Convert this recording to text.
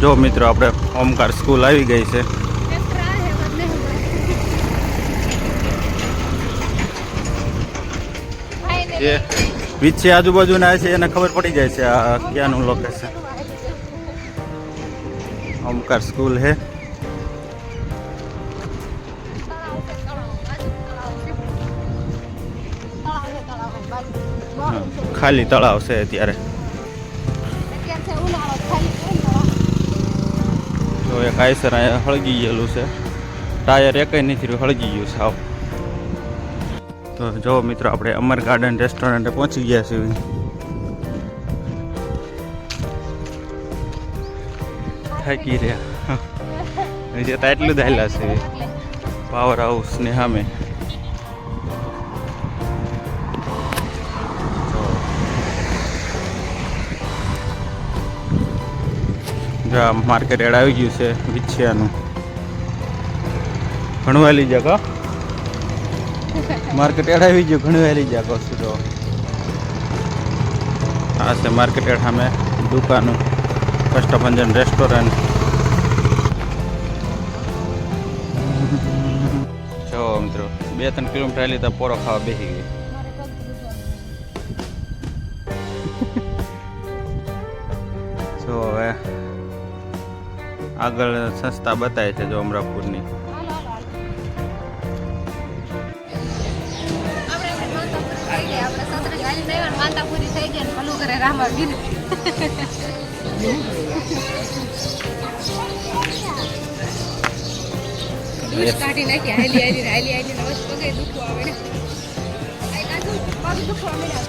જો મિત્રો આપણે ઓમકાર સ્કૂલ આવી ગઈ છે. જે વિચ્છી આજુબાજુના છે એને ખબર પડી જાય છે આ ક્યાંનું લોકેશન ઓમકાર સ્કૂલ હે ખાલી તળાવ છે અત્યારે. તો એક અહીંયા હળગી ગયેલું છે. ટાયર એકય નથી હળગી ગયું સાવ તો જો મિત્રો, આપણે અમર ગાર્ડન રેસ્ટોરન્ટે પહોંચી ગયા છીએ. થાકી રહ્યા. હજી તો એટલું જ છે. પાવર હાઉસ ને સામે. જો આ માર્કેટ એડ આવી ગયું છે વિછિયાનું. ઘણવાલી જગા માર્કેટ એડ આવી ગયું ઘણવાલી જગા છે જો આ છે માર્કેટ એડ સામે દુકાનું કષ્ટભંજન રેસ્ટોરન્ટ જો મિત્રો બે ત્રણ કિલોમીટર તો પોરો ખાવા બેસી ગઈ જો હવે આગળ સંસ્થા બતાવે છે જો અમરાપુરની. કાઢી નાખી હાલી હાલી હાલી હાલી પગે દુખવા આવે. પગ દુખવા મળ્યા.